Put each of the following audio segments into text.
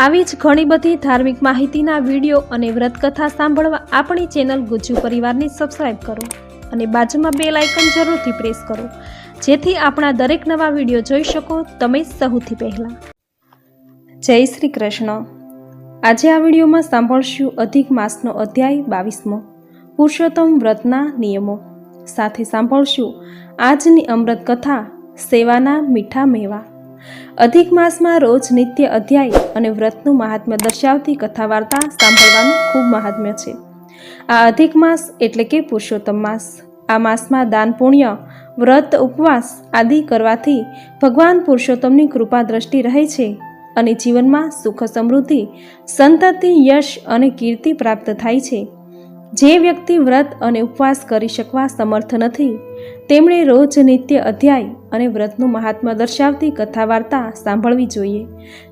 આવી જ ઘણી બધી ધાર્મિક માહિતીના વીડિયો અને વ્રતકથા સાંભળવા આપણી ચેનલ ગુજ્જુ પરિવારને સબસ્ક્રાઈબ કરો અને બાજુમાં બે લાઇકન જરૂરથી પ્રેસ કરો. જેથી આપણા દરેક નવા વીડિયો જોઈ શકો તમે સૌથી પહેલાં. જય શ્રી કૃષ્ણ. આજે આ વિડીયોમાં સાંભળશું અધિક માસનો અધ્યાય બાવીસમો, પુરુષોત્તમ વ્રતના નિયમો. સાથે સાંભળશું આજની અમૃત કથા સેવાના મીઠા મેવા. અધિક માસમાં રોજ નિત્ય અધ્યાય અને વ્રતનું મહાત્મ્ય દર્શાવતી કથા વાર્તા સાંભળવાનું ખૂબ મહાત્મ્ય છે. આ અધિક માસ એટલે કે પુરુષોત્તમ માસ. આ માસમાં દાન પુણ્ય, વ્રત, ઉપવાસ આદિ કરવાથી ભગવાન પુરુષોત્તમની કૃપા દ્રષ્ટિ રહે છે અને જીવનમાં સુખ સમૃદ્ધિ, સંતતિ, યશ અને કીર્તિ પ્રાપ્ત થાય છે. જે વ્યક્તિ વ્રત અને ઉપવાસ કરી શકવા સમર્થ નથી, તેમણે રોજ નિત્ય અધ્યાય અને વ્રતનું મહાત્મા દર્શાવતી કથા વાર્તા સાંભળવી જોઈએ,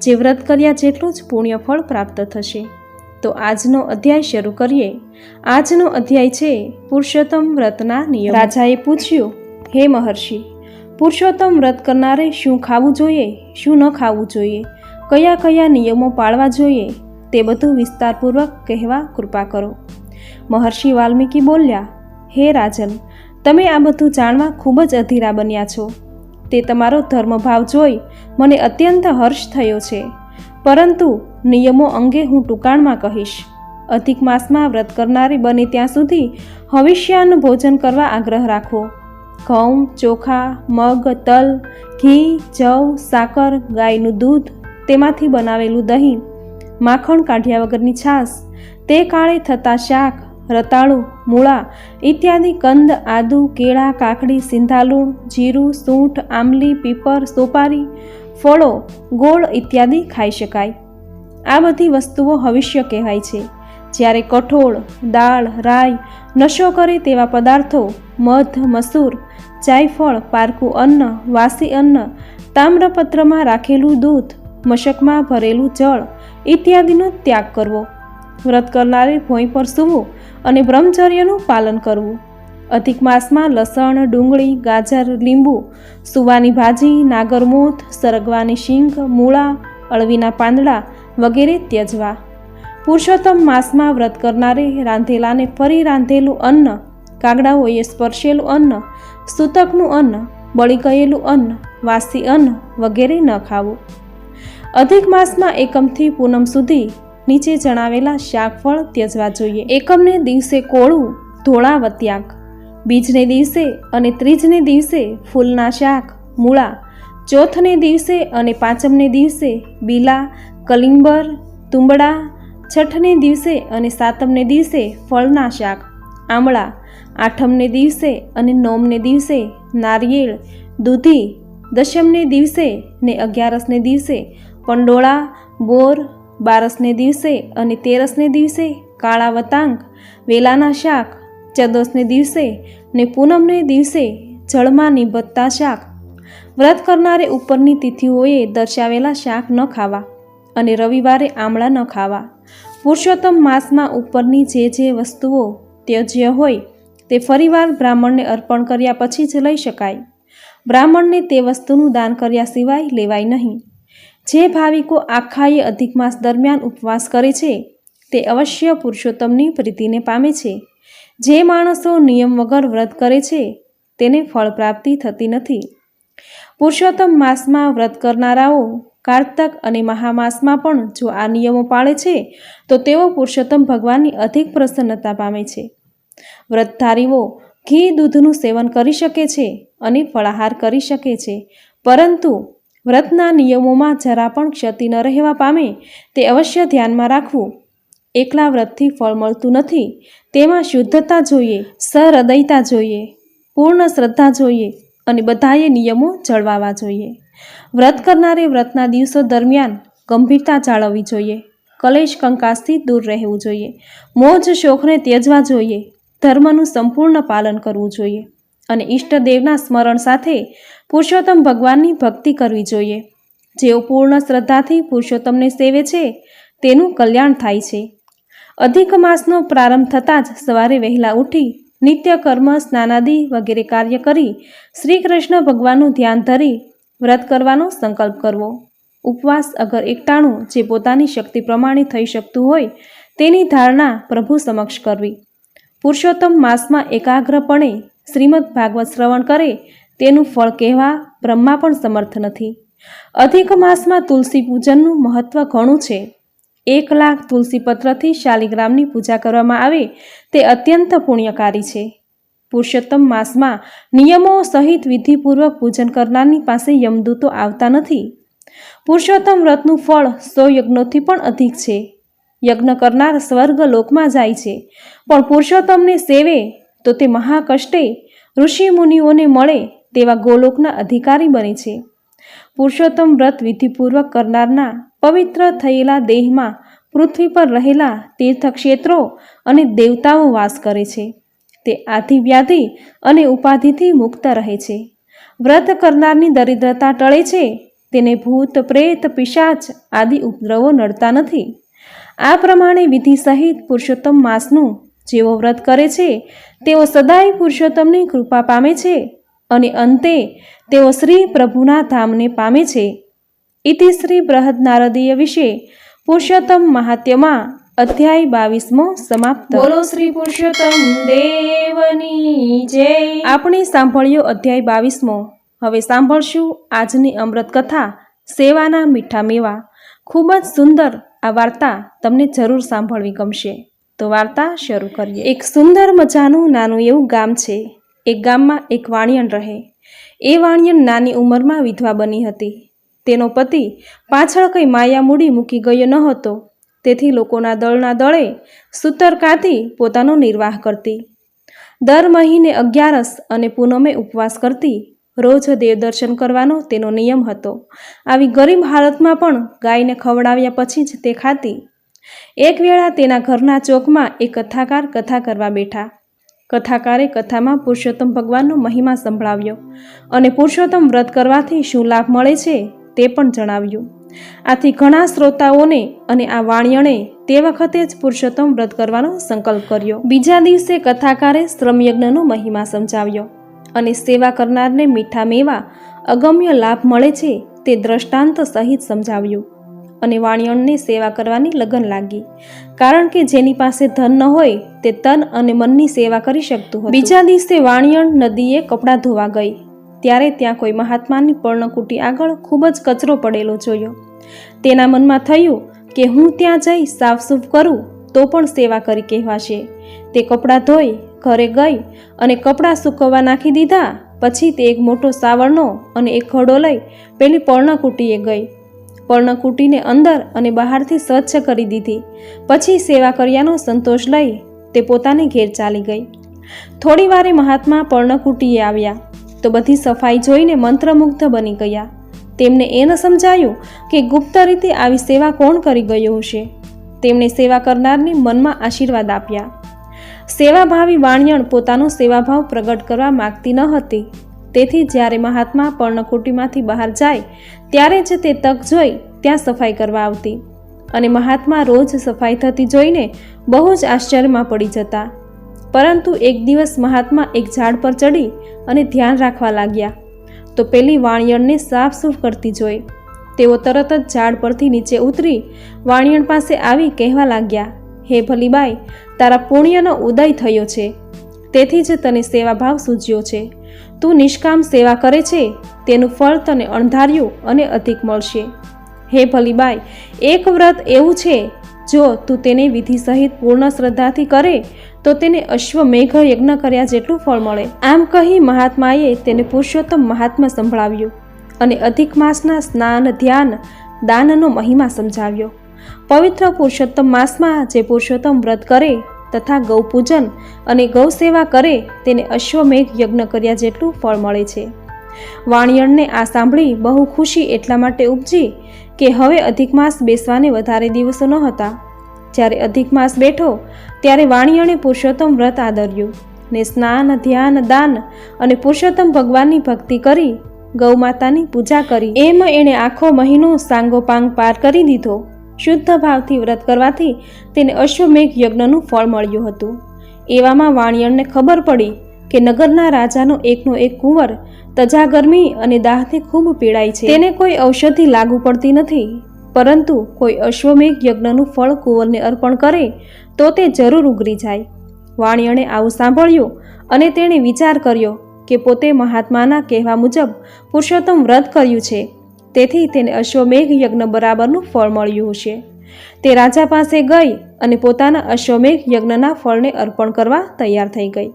જે વ્રત કર્યા જેટલું જ પુણ્ય ફળ પ્રાપ્ત થશે. તો આજનો અધ્યાય શરૂ કરીએ. આજનો અધ્યાય છે પુરુષોત્તમ વ્રતના નિયમ. રાજાએ પૂછ્યું, હે મહર્ષિ, પુરુષોત્તમ વ્રત કરનારે શું ખાવું જોઈએ, શું ન ખાવું જોઈએ, કયા કયા નિયમો પાળવા જોઈએ, તે બધું વિસ્તારપૂર્વક કહેવા કૃપા કરો. મહર્ષિ વાલ્મીકી બોલ્યા, હે રાજન, તમે આ બધું જાણવા ખૂબ જ અધીરા બન્યા છો. તે તમારો ધર્મભાવ જોઈ મને અત્યંત હર્ષ થયો છે. પરંતુ નિયમો અંગે હું ટૂંકાણમાં કહીશ. અધિક માસમાં વ્રત કરનારી બને ત્યાં સુધી હવિષ્યાનું ભોજન કરવા આગ્રહ રાખો. ઘઉં, ચોખા, મગ, તલ, ઘી, જવ, સાકર, ગાયનું દૂધ, તેમાંથી બનાવેલું દહીં, માખણ કાઢ્યા વગરની છાશ, તે કાળે થતા શાક રતાળુ, મૂળા ઇત્યાદિ કંદ, આદુ, કેળા, કાકડી, સિંધાલુણ, જીરું, સૂંઠ, આંબલી, પીપર, સોપારી, ફળો, ગોળ ઇત્યાદિ ખાઈ શકાય. આ બધી વસ્તુઓ હવિષ્ય કહેવાય છે. જ્યારે કઠોળ, દાળ, રાઈ, નશો કરે તેવા પદાર્થો, મધ, મસૂર, જાયફળ, પારકું અન્ન, વાસી અન્ન, તામ્રપત્રમાં રાખેલું દૂધ, મશકમાં ભરેલું જળ ઇત્યાદિનો ત્યાગ કરવો. વ્રત કરનારે ભોંય પર સૂવું અને બ્રહ્મચર્યનું પાલન કરવું. અધિક માસમાં લસણ, ડુંગળી, ગાજર, લીંબુ, સુવાની ભાજી, નાગરમોથ, સરગવાની શીંગ, મૂળા, અળવીના પાંદડા વગેરે ત્યજવા. પુરુષોત્તમ માસમાં વ્રત કરનારે રાંધેલાને ફરી રાંધેલું અન્ન, કાગડાઓએ સ્પર્શેલું અન્ન, સૂતકનું અન્ન, બળી ગયેલું અન્ન, વાસી અન્ન વગેરે ન ખાવું. અધિક માસમાં એકમથી પૂનમ સુધી નીચે જણાવેલા શાકફળ ત્યજવા જોઈએ. એકમને દિવસે કોળું, ધોળા વત્યાક. બીજને દિવસે અને ત્રીજને દિવસે ફૂલના શાક, મૂળા. ચોથને દિવસે અને પાંચમને દિવસે બીલા, કલિંબર, તુંબડા. છઠને દિવસે અને સાતમને દિવસે ફળના શાક, આમળા. આઠમને દિવસે અને નોમને દિવસે નારિયેળ, દૂધી. દશમને દિવસે ને અગિયારસને દિવસે પંડોળા, બોર બારસને દિવસે અને તેરસને દિવસે કાળા વતાંગ, વેલાના શાક, ચદસને દિવસે ને પૂનમને દિવસે જળમાં નિબતતા શાક. વ્રત કરનારે ઉપરની તિથિઓએ દર્શાવેલા શાક ન ખાવા અને રવિવારે આમળા ન ખાવા. પુરુષોત્તમ માસમાં ઉપરની જે જે વસ્તુઓ ત્યજ્ય હોય તે ફરીવાર બ્રાહ્મણને અર્પણ કર્યા પછી જ લઈ શકાય. બ્રાહ્મણને તે વસ્તુનું દાન કર્યા સિવાય લેવાય નહીં. જે ભાવિકો આખાએ અધિક માસ દરમિયાન ઉપવાસ કરે છે, તે અવશ્ય પુરુષોત્તમની પ્રીતિને પામે છે. જે માણસો નિયમ વગર વ્રત કરે છે, તેને ફળ પ્રાપ્તિ થતી નથી. પુરુષોત્તમ માસમાં વ્રત કરનારાઓ કારતક અને મહામાસમાં પણ જો આ નિયમો પાળે છે, તો તેઓ પુરુષોત્તમ ભગવાનની અધિક પ્રસન્નતા પામે છે. વ્રતધારીઓ ઘી દૂધનું સેવન કરી શકે છે અને ફળાહાર કરી શકે છે, પરંતુ વ્રતના નિયમોમાં જરા પણ ક્ષતિ ન રહેવા પામે તે અવશ્ય ધ્યાનમાં રાખવું. એકલા વ્રતથી ફળ મળતું નથી. તેમાં શુદ્ધતા જોઈએ, સહૃદયતા જોઈએ, પૂર્ણ શ્રદ્ધા જોઈએ અને બધાએ નિયમો જળવાવા જોઈએ. વ્રત કરનારે વ્રતના દિવસો દરમિયાન ગંભીરતા જાળવવી જોઈએ. કલેશ કંકાસથી દૂર રહેવું જોઈએ. મોજ શોખને ત્યજવા જોઈએ. ધર્મનું સંપૂર્ણ પાલન કરવું જોઈએ. અને ઈષ્ટદેવના સ્મરણ સાથે પુરુષોત્તમ ભગવાનની ભક્તિ કરવી જોઈએ. જેઓ પૂર્ણ શ્રદ્ધાથી પુરુષોત્તમને સેવે છે, તેનું કલ્યાણ થાય છે. અધિક માસનો પ્રારંભ થતાં જ સવારે વહેલા ઉઠી નિત્ય કર્મ, સ્નાનાદિ વગેરે કાર્ય કરી શ્રી કૃષ્ણ ભગવાનનું ધ્યાન ધરી વ્રત કરવાનો સંકલ્પ કરવો. ઉપવાસ અગર એકટાણું જે પોતાની શક્તિ પ્રમાણે થઈ શકતું હોય તેની ધારણા પ્રભુ સમક્ષ કરવી. પુરુષોત્તમ માસમાં એકાગ્રપણે શ્રીમદ ભાગવત શ્રવણ કરે તેનું ફળ કહેવા બ્રહ્મા પણ સમર્થ નથી. અધિક માસમાં તુલસી પૂજનનું મહત્વ ઘણું છે. એક લાખ તુલસી પત્રથી શાલિગ્રામની પૂજા કરવામાં આવે તે અત્યંત પુણ્યકારી છે. પુરુષોત્તમ માસમાં નિયમો સહિત વિધિપૂર્વક પૂજન કરનારની પાસે યમદૂતો આવતા નથી. પુરુષોત્તમ વ્રતનું ફળ સો યજ્ઞોથી પણ અધિક છે. યજ્ઞ કરનાર સ્વર્ગ લોકમાં જાય છે. પણ પુરુષોત્તમને સેવે તો તે મહાકષ્ટે ઋષિ મુનિઓને મળે તેવા ગોલોકના અધિકારી બને છે. પુરુષોત્તમ વ્રત વિધિપૂર્વક કરનારના પવિત્ર થયેલા દેહમાં પૃથ્વી પર રહેલા તીર્થક્ષેત્રો અને દેવતાઓ વાસ કરે છે. તે આધિવ્યાધિ અને ઉપાધિથી મુક્ત રહે છે. વ્રત કરનારની દરિદ્રતા ટળે છે. તેને ભૂત, પ્રેત, પિશાચ આદિ ઉપદ્રવો નડતા નથી. આ પ્રમાણે વિધિ સહિત પુરુષોત્તમ માસનું જેઓ વ્રત કરે છે તેઓ સદાય પુરુષોત્તમની કૃપા પામે છે અને અંતે તેઓ શ્રી પ્રભુના ધામને પામે છે. ઇતિ શ્રી બૃહદ નારદીય વિશે પુરુષોત્તમ મહાત્યમાં અધ્યાય બાવીસમો સમાપ્ત. બોલો શ્રી પુરુષોત્તમ દેવની જય. આપણે સાંભળ્યો અધ્યાય બાવીસમો. હવે સાંભળશું આજની અમૃત કથા સેવાના મીઠા મેવા. ખૂબ જ સુંદર આ વાર્તા તમને જરૂર સાંભળવી ગમશે. તો વાર્તા શરૂ કરીએ. એક સુંદર મજાનું નાનું એવું ગામ છે. એક ગામમાં એક વાણિયણ રહે. એ વાણિયણ નાની ઉંમરમાં વિધવા બની હતી. તેનો પતિ પાછળ કંઈ માયા મૂડી મૂકી ગયો ન હતો. તેથી લોકોના દળના દળે સૂતર કાતી પોતાનો નિર્વાહ કરતી. દર મહિને અગિયારસ અને પૂનમે ઉપવાસ કરતી રોજ દેવદર્શન કરવાનો તેનો નિયમ હતો. આવી ગરીબ હાલતમાં પણ ગાયને ખવડાવ્યા પછી જ તે ખાતી. એક વેળા તેના ઘરના ચોકમાં એક કથાકાર કથા કરવા બેઠા. કથાકારે કથામાં પુરુષોત્તમ ભગવાનનો મહિમા સંભળાવ્યો અને પુરુષોત્તમ વ્રત કરવાથી શું લાભ મળે છે તે પણ જણાવ્યું. આથી ઘણા શ્રોતાઓને અને આ વાણિયણે તે વખતે જ પુરુષોત્તમ વ્રત કરવાનો સંકલ્પ કર્યો. બીજા દિવસે કથાકારે શ્રમયજ્ઞનો મહિમા સમજાવ્યો. અને સેવા કરનારને મીઠા મેવા, અગમ્ય લાભ મળે છે તે દ્રષ્ટાંત સહિત સમજાવ્યું. અને વાણિયણને સેવા કરવાની લગન લાગી. કારણ કે જેની પાસે ધન ન હોય, તે તન અને મનની સેવા કરી શકતું હતું. બીજા દિવસે વાણિયણ નદીએ કપડાં ધોવા ગઈ. ત્યારે ત્યાં કોઈ મહાત્માની પર્ણકુટી આગળ ખૂબ જ કચરો પડેલો જોયો. તેના મનમાં થયું કે હું ત્યાં જઈ સાફસૂફ કરું તો પણ સેવા કરી કહેવાશે. તે કપડાં ધોઈ, ઘરે ગઈ અને કપડાં સૂકવવા નાખી દીધા, પછી તે એક મોટો સાવરનો અને એક ઘડો લઈ પેલી પર્ણકુટીએ ગઈ. પર્ણકુટીને અંદર અને બહારથી સ્વચ્છ કરી દીધી. પછી સેવા કર્યાનો સંતોષ લઈ તે પોતાને ઘેર ચાલી ગઈ. થોડી વારે મહાત્મા પર્ણકુટીએ આવ્યા. તો બધી સફાઈ જોઈને મંત્રમુગ્ધ બની ગયા. તેમને એ ન સમજાયું કે ગુપ્ત રીતે આવી સેવા કોણ કરી ગયું હશે. તેમણે સેવા કરનારને મનમાં આશીર્વાદ આપ્યા. સેવાભાવી વાણિયણ પોતાનો સેવાભાવ પ્રગટ કરવા માગતી ન હતી. તેથી જ્યારે મહાત્મા પર્ણકુટીમાંથી બહાર જાય, ત્યારે જ તે તક જોઈ ત્યાં સફાઈ કરવા આવતી. અને મહાત્મા રોજ સફાઈ થતી જોઈને બહુ જ આશ્ચર્યમાં પડી જતા. પરંતુ એક દિવસ મહાત્મા એક ઝાડ પર ચડી અને ધ્યાન રાખવા લાગ્યા. તો પેલી વાણિયણને સાફ સૂફ કરતી જોઈ. તેઓ તરત જ ઝાડ પરથી નીચે ઉતરી વાણિયણ પાસે આવી કહેવા લાગ્યા, હે ભલીબાઈ, તારા પુણ્યનો ઉદય થયો છે. તેથી જ તને સેવાભાવ સૂજ્યો છે. તું નિષ્કામ સેવા કરે છે, તેનું ફળ તને અણધાર્યું અને અધિક મળશે. હે ભલીબાઈ, એક વ્રત એવું છે, જો તું તેને વિધિ સહિત પૂર્ણ શ્રદ્ધાથી કરે, તો તેને અશ્વમેઘ યજ્ઞ કર્યા જેટલું ફળ મળે. આમ કહી મહાત્માએ તેને પુરુષોત્તમ મહાત્મા સંભળાવ્યું. અને અધિક માસના સ્નાન, ધ્યાન, દાનનો મહિમા સમજાવ્યો. પવિત્ર પુરુષોત્તમ માસમાં જે પુરુષોત્તમ વ્રત કરે તથા ગૌપૂજન અને ગૌ સેવા કરે તેને અશ્વમેઘ યજ્ઞ કર્યા જેટલું ફળ મળે છે. વાણિયણને આ સાંભળી બહુ ખુશી એટલા માટે ઉપજી કે હવે અધિક માસ બેસવાને વધારે દિવસો ન હતા જ્યારે અધિક માસ બેઠો, ત્યારે વાણિયણે પુરુષોત્તમ વ્રત આદર્યું ને સ્નાન, ધ્યાન, દાન અને પુરુષોત્તમ ભગવાનની ભક્તિ કરી ગૌમાતાની પૂજા કરી. એમ એણે આખો મહિનો સાંગોપાંગ પાર કરી દીધો. શુદ્ધ ભાવથી વ્રત કરવાથી તેને અશ્વમેઘ યજ્ઞનું ફળ મળ્યું હતું. એવામાં વાણિયણને ખબર પડી કે નગરના રાજાનો એકનો એક કુંવર તજા ગરમી અને દાહથી ખૂબ પીડાય છે. તેને કોઈ ઔષધિ લાગુ પડતી નથી, પરંતુ કોઈ અશ્વમેઘ યજ્ઞનું ફળ કુંવરને અર્પણ કરે તો તે જરૂર ઉગરી જાય. વાણિયણે આવું સાંભળ્યું અને તેણે વિચાર કર્યો કે પોતે મહાત્માના કહેવા મુજબ પુરુષોત્તમ વ્રત કર્યું છે. તેથી તેને અશ્વમેઘ યજ્ઞ બરાબરનું ફળ મળ્યું હશે. તે રાજા પાસે ગઈ અને પોતાના અશ્વમેઘ યજ્ઞના ફળને અર્પણ કરવા તૈયાર થઈ ગઈ.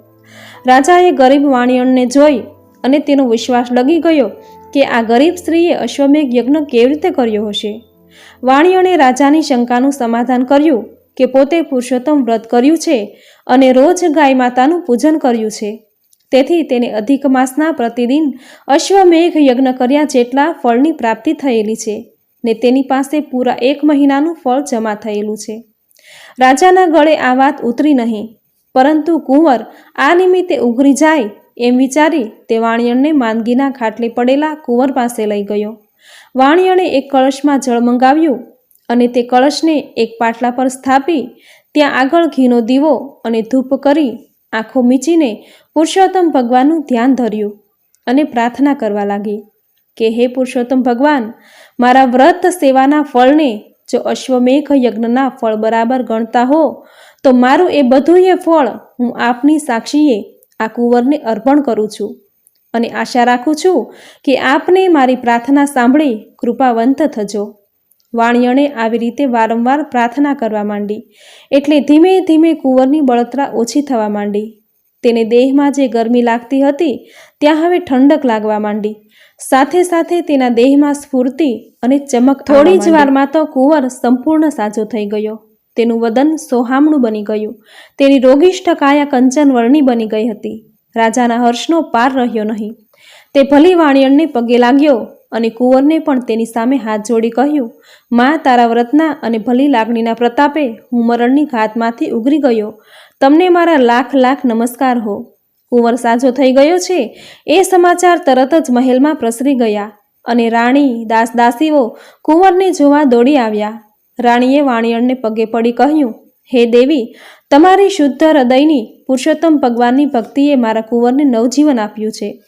રાજાએ ગરીબ વાણિયણને જોઈ અને તેનો વિશ્વાસ લગી ગયો કે આ ગરીબ સ્ત્રીએ અશ્વમેઘ યજ્ઞ કેવી રીતે કર્યો હશે. વાણિયણે રાજાની શંકાનું સમાધાન કર્યું કે પોતે પુરુષોત્તમ વ્રત કર્યું છે અને રોજ ગાય માતાનું પૂજન કર્યું છે. તેથી તેને અધિક માસના પ્રતિદિન અશ્વમેઘ યજ્ઞ કર્યા જેટલા ફળની પ્રાપ્તિ થયેલી છે ને તેની પાસે પૂરા એક મહિનાનું ફળ જમા થયેલું છે. રાજાના ગળે આ વાત ઉતરી નહીં, પરંતુ કુંવર આ નિમિત્તે ઉઘરી જાય એમ વિચારી તે વાણિયણને માંદગીના ખાટલે પડેલા કુંવર પાસે લઈ ગયો. વાણિયણે એક કળશમાં જળ મંગાવ્યું અને તે કળશને એક પાટલા પર સ્થાપી, ત્યાં આગળ ઘીનો દીવો અને ધૂપ કરી આંખો મીચીને પુરુષોત્તમ ભગવાનનું ધ્યાન ધર્યું અને પ્રાર્થના કરવા લાગી કે હે પુરુષોત્તમ ભગવાન, મારા વ્રત સેવાના ફળને જો અશ્વમેઘ યજ્ઞના ફળ બરાબર ગણતા હો, તો મારું એ બધુંય ફળ હું આપની સાક્ષીએ આ કુંવરને અર્પણ કરું છું અને આશા રાખું છું કે આપને મારી પ્રાર્થના સાંભળી કૃપાવંત થજો. વાણિયણે આવી રીતે વારંવાર પ્રાર્થના કરવા માંડી. એટલે ધીમે ધીમે કુંવરની બળતરા ઓછી થવા માંડી. તેને દેહમાં જે ગરમી લાગતી હતી ત્યાં હવે ઠંડક લાગવા માંડી. સાથે સાથે તેના દેહમાં સ્ફૂર્તિ અને ચમક થોડી જ વારમાં તો કુંવર સંપૂર્ણ સાજો થઈ ગયો. તેનું વદન સોહામણું બની ગયું. તેની રોગિષ્ઠ કાયા કંચનવર્ણી બની ગઈ હતી. રાજાના હર્ષનો પાર રહ્યો નહીં. તે ભલી વાણિયણને પગે લાગ્યો. અને કુંવરને પણ તેની સામે હાથ જોડી કહ્યું, માં, તારા વ્રતના અને ભલી લાગણીના પ્રતાપે હું મરણની ઘાતમાંથી ઉગરી ગયો. તમને મારા લાખ લાખ નમસ્કાર હો. કુંવર સાજો થઈ ગયો છે. એ સમાચાર તરત જ મહેલમાં પ્રસરી ગયા અને રાણી, દાસ, દાસીઓ કુંવરને જોવા દોડી આવ્યા. રાણીએ વાણિયણને પગે પડી કહ્યું, હે દેવી, તમારી શુદ્ધ હૃદયની પુરુષોત્તમ ભગવાનની ભક્તિએ મારા કુંવરને નવજીવન આપ્યું છે.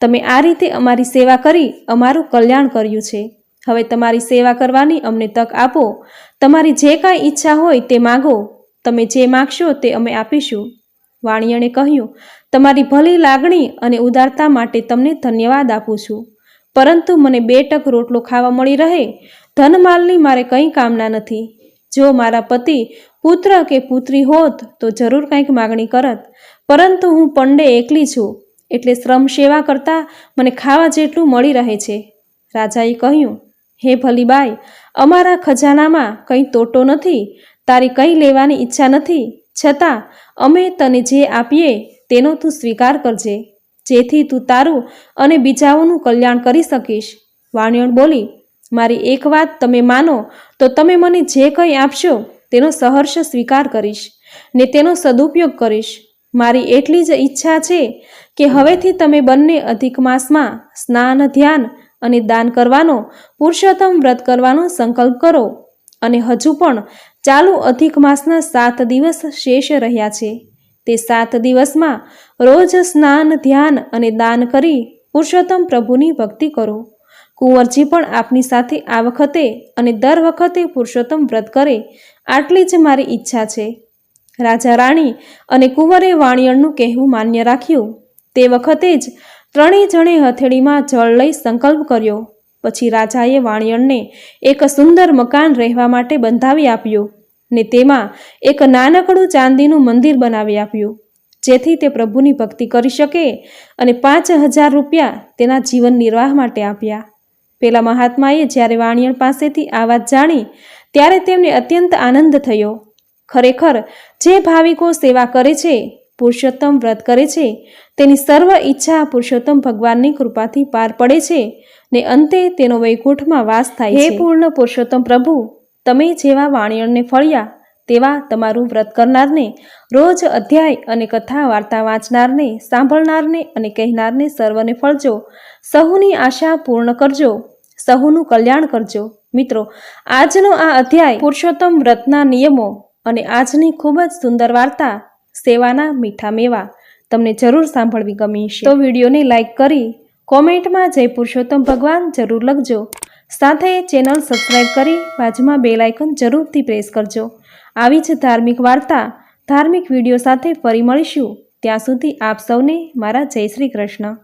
તમે આ રીતે અમારી સેવા કરી, અમારું કલ્યાણ કર્યું છે. હવે તમારી સેવા કરવાની અમને તક આપો. તમારી જે કાંઈ ઈચ્છા હોય તે માગો. તમે જે માગશો તે અમે આપીશું. વાણિયણે કહ્યું, તમારી ભલી લાગણી અને ઉદારતા માટે તમને ધન્યવાદ આપું છું. પરંતુ મને બે ટક રોટલો ખાવા મળી રહે. ધનમાલની મારે કંઈ કામના નથી. જો મારા પતિ પુત્ર કે પુત્રી હોત તો જરૂર કંઈક માગણી કરત. પરંતુ હું પંડે એકલી છું. એટલે શ્રમ સેવા કરતાં મને ખાવા જેટલું મળી રહે છે. રાજાએ કહ્યું, હે ભલી બાઈ અમારા ખજાનામાં કંઈ તોટો નથી, તારી કંઈ લેવાની ઈચ્છા નથી. છતાં, અમે તને જે આપીએ, તેનો તું સ્વીકાર કરજે. જેથી તું તારું અને બીજાઓનું કલ્યાણ કરી શકીશ. વાણિયણ બોલી, મારી એક વાત તમે માનો, તો તમે મને જે કંઈ આપશો, તેનો સહર્ષ સ્વીકાર કરીશ ને તેનો સદુપયોગ કરીશ. મારી એટલી જ ઈચ્છા છે કે હવેથી તમે બંને અધિક માસમાં સ્નાન, ધ્યાન અને દાન કરવાનો, પુરુષોત્તમ વ્રત કરવાનો સંકલ્પ કરો. અને હજુ પણ ચાલુ અધિક માસના સાત દિવસ શેષ રહ્યા છે. તે સાત દિવસમાં રોજ સ્નાન, ધ્યાન અને દાન કરી પુરુષોત્તમ પ્રભુની ભક્તિ કરો. કુંવરજી પણ આપની સાથે આ વખતે અને દર વખતે પુરુષોત્તમ વ્રત કરે. આટલી જ મારી ઈચ્છા છે. રાજા રાણી અને કુંવરે વાણિયણનું કહેવું માન્ય રાખ્યું. તે વખતે જ ત્રણેય જણે હથેળીમાં જળ લઈ સંકલ્પ કર્યો. પછી રાજાએ વાણિયણને એક સુંદર મકાન રહેવા માટે બંધાવી આપ્યું ને તેમાં એક નાનકડું ચાંદીનું મંદિર બનાવી આપ્યું, જેથી તે પ્રભુની ભક્તિ કરી શકે અને પાંચ હજાર રૂપિયા તેના જીવન નિર્વાહ માટે આપ્યા. પેલા મહાત્માએ જ્યારે વાણિયણ પાસેથી આ વાત જાણી, ત્યારે તેમને અત્યંત આનંદ થયો. ખરેખર જે ભાવિકો સેવા કરે છે પુરુષોત્તમ વ્રત કરે છે તેની સર્વ ઈચ્છા પુરુષોત્તમ ભગવાનની કૃપાથી પાર પડે છે ને અંતે તેનો વૈકુંઠમાં વાસ થાય હે પૂર્ણ પુરુષોત્તમ પ્રભુ તમે જેવા વાણિયણને ફળ્યા તેવા તમારું વ્રત કરનારને રોજ અધ્યાય અને કથા વાર્તા વાંચનારને સાંભળનારને અને કહેનારને સર્વને ફળજો. સહુની આશા પૂર્ણ કરજો સહુનું કલ્યાણ કરજો. મિત્રો આજનો આ અધ્યાય પુરુષોત્તમ વ્રતના નિયમો અને આજની ખૂબ જ સુંદર વાર્તા, સેવાના મીઠા મેવા, તમને જરૂર સાંભળવી ગમી છે તો વિડીયોને લાઇક કરી, કોમેન્ટમાં જય પુરુષોત્તમ ભગવાન જરૂર લખજો. સાથે ચેનલ સબસ્ક્રાઈબ કરી, બાજુમાં બેલ આઇકન જરૂરથી પ્રેસ કરજો. આવી જ ધાર્મિક વાર્તા, ધાર્મિક વીડિયો સાથે ફરી મળીશું. ત્યાં સુધી આપ સૌને મારા જય શ્રી કૃષ્ણ.